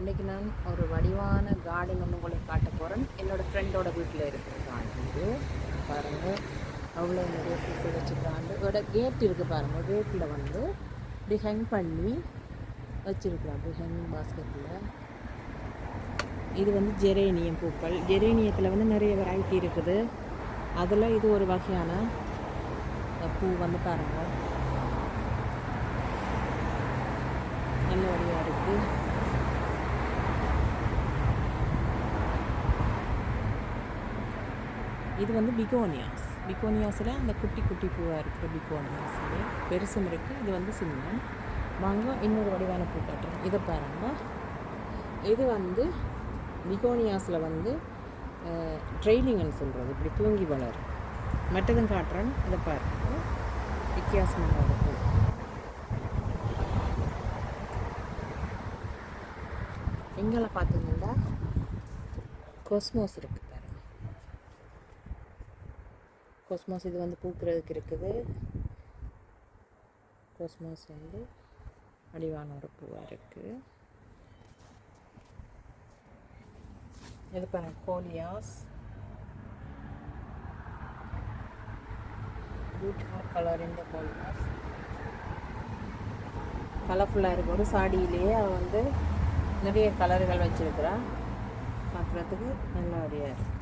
இன்றைக்கி நான் ஒரு வடிவான கார்டன் ஒன்று உங்களுக்கு காட்ட போகிறேன் என்னோடய ஃப்ரெண்டோட வீட்டில் இருக்கிற கார்டன் இது பாருங்கள் அவ்வளோ நிறைய பூக்கள் வச்சுருக்காண்டு இதோட கேட் இருக்குது பாருங்கள் கேட்டில் வந்து இப்படி ஹேங் பண்ணி வச்சுருக்குறோம் அப்படி ஹேங்கிங் பாஸ்கெட்டில் இது வந்து ஜெரேனியம் பூக்கள். ஜெரேனியத்தில் வந்து நிறைய வெரைட்டி இருக்குது. அதில் இது ஒரு வகையான பூ வந்து பாருங்கள் நல்ல வடிவாக இருக்குது இது வந்து பிகோனியாஸ். பிகோனியாஸில் அந்த குட்டி குட்டி பூவாக இருக்கிற பிகோனியாஸ் இது. பெருசும் இருக்குது இது வந்து சின்ன வாங்க இன்னொரு வடிவான பூ இதை பாருங்க. இது வந்து பிகோனியாஸில் வந்து ட்ரைனிங்னு சொல்கிறது இப்படி தூங்கி வளரும். மற்றதும் காட்டுறேன் இதை பாருங்க. வித்தியாசமான ஒரு பூ. எங்களை பார்த்தீங்கன்னா கொஸ்மோஸ் இருக்குது பாருங்க கோஸ்மாஸ் இது வந்து பூக்கிறதுக்கு இருக்குது. கோஸ்மாஸ் வந்து அடிவான ஒரு பூவாக இருக்குது இது பாருங்க கோலியாஸ் பியூட்டிஃபுல் கலர் இந்த கோலியாஸ் கலர்ஃபுல்லாக இருக்கும் ஒரு சாடியிலேயே அவள் வந்து நிறைய கலர்கள் வச்சுருக்குறா. பார்க்குறதுக்கு நல்லபடியாக இருக்குது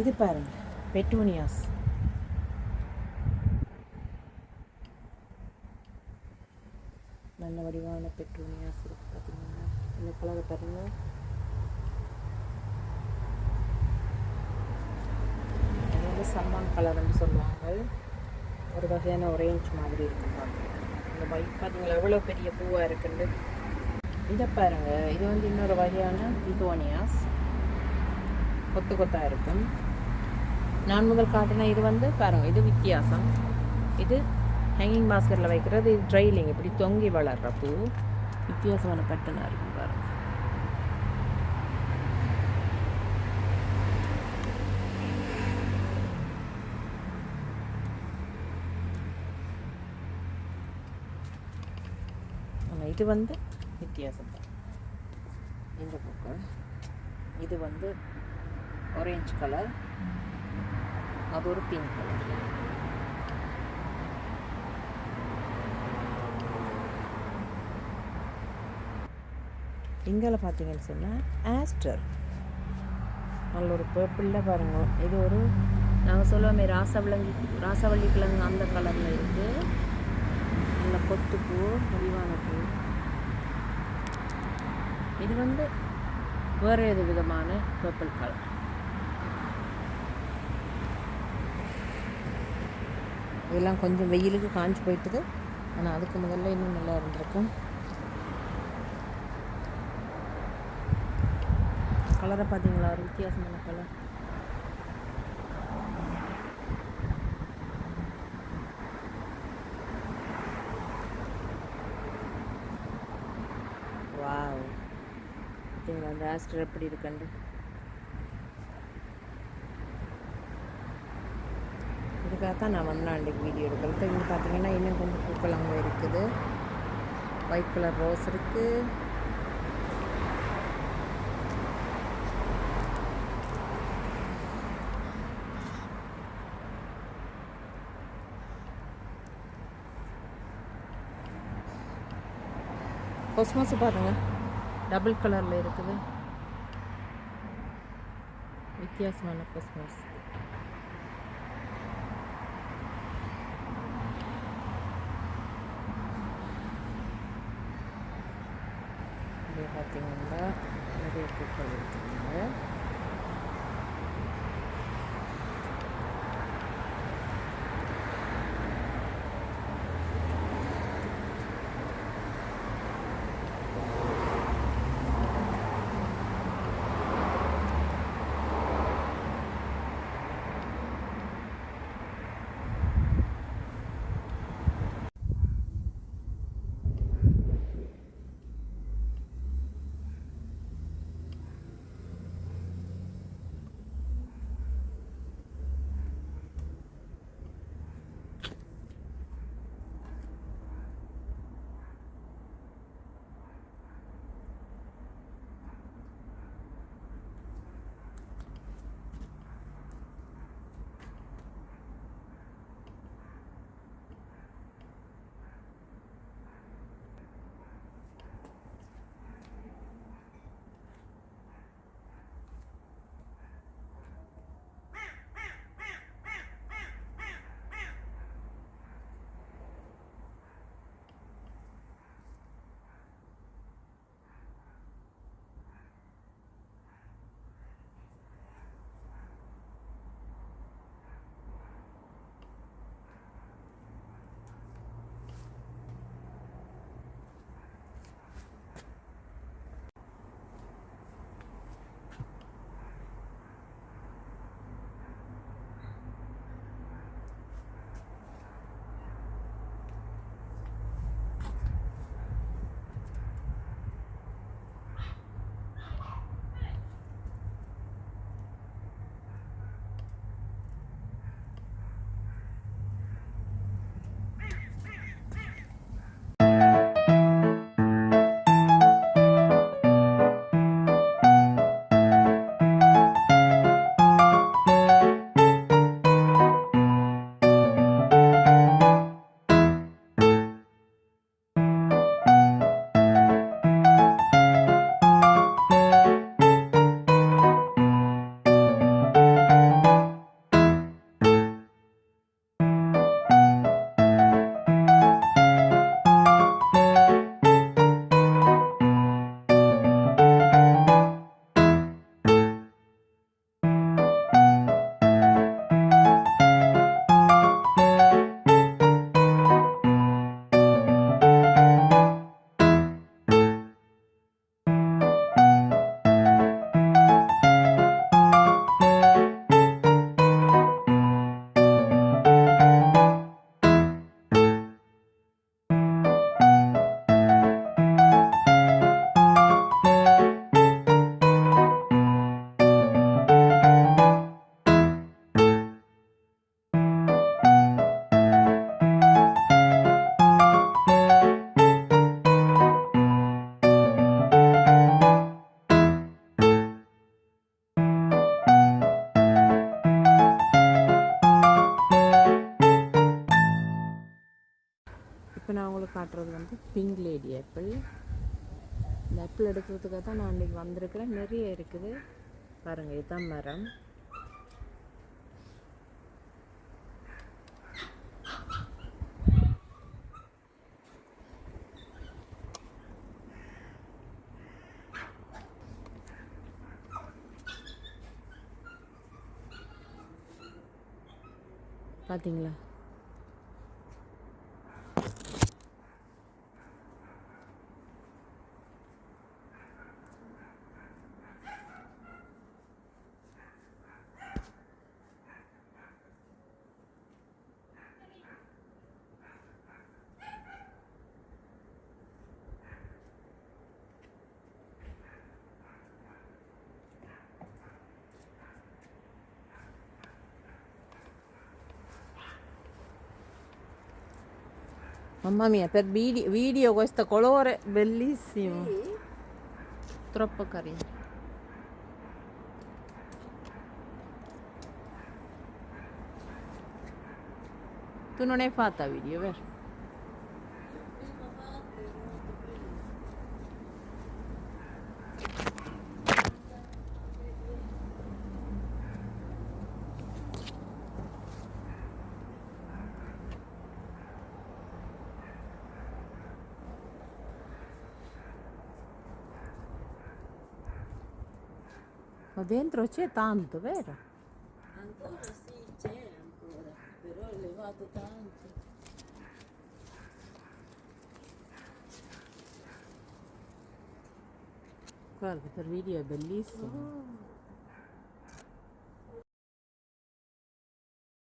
இது பாருங்க பெட்டூனியாஸ். நல்ல வடிவான பெட்ரோனியாஸ் இருக்கு பார்த்தீங்கன்னா இந்த கலரை பாருங்க. அது வந்து சம்மான் கலர்னு சொல்லுவாங்க ஒரு வகையான ஒரேஞ்ச் மாதிரி இருக்கும் பார்க்க இந்த பைக் பார்த்தீங்களா எவ்வளோ பெரிய பூவாக இருக்குன்னு? இதை பாருங்கள் இது வந்து இன்னொரு வகையான பிகோனியாஸ். கொத்து கொத்தாக இருக்கும். நான் முதல் காட்டினா இது வந்து பாருங்க இது வித்தியாசம். இது ஹேங்கிங் பாஸ்கெட்டில் வைக்கிறது இது ட்ரைலிங் இப்படி தொங்கி வளர்ற பூ வித்தியாசமான பட்டனாக இருக்கும் பாருங்க. இது வந்து வித்தியாசம். தான் இந்த பூக்கள் இது வந்து ஆரஞ்சு கலர் அது ஒரு பிங்க் கலர் இங்கே பார்த்தீங்கன்னு சொன்னால் ஆஸ்டர் நல்ல ஒரு பர்பிளில் பாருங்க. இது ஒரு நாங்கள் சொல்லுவோமே ராசவள்ளங்கி ராசவள்ளி கிழங்கு அந்த கலரில் இருக்குது நல்ல கொத்துப்பூ முடிவான பூ. இது வந்து வேறு எது விதமான பர்பிள் கலர் இதெல்லாம் கொஞ்சம் வெயிலுக்கு காஞ்சி போயிட்டுது. ஆனால் அதுக்கு முதல்ல இன்னும் நல்லா இருந்திருக்கும். கலரை பார்த்தீங்களா? ஒரு வித்தியாசமான கலர் வாவ் பார்த்தீங்களா அந்த ஆஸ்டர் எப்படி இருக்குண்டு இதுக்காக தான் நான் வந்தேன் அன்றைக்கு வீடியோ எடுக்கிறது இங்கே பார்த்தீங்கன்னா இன்னும் கொஞ்சம் பூக்கள் அங்கே இருக்குது. ஒயிட் கலர் ரோஸ் இருக்குது கொஸ்மோஸ் பாருங்க. டபுள் கலரில் இருக்குது. வித்தியாசமான கொஸ்மோஸ் இது பார்த்தீங்கன்னா நிறைய பூக்கள் இருக்குதுங்க பார்க்குறதுக்காக தான் நான் இன்றைக்கி வந்திருக்கிறேன். நிறைய இருக்குது. பாருங்கள் இதுதான் மரம். பார்த்தீங்களா Mamma mia, per video, questo colore bellissimo. Troppo carino. Tu non hai fatta video, vero? Ma dentro c'è tanto, vero? Ancora sì, c'è ancora, però ho levato tanto. Guarda, per video è bellissimo. Oh,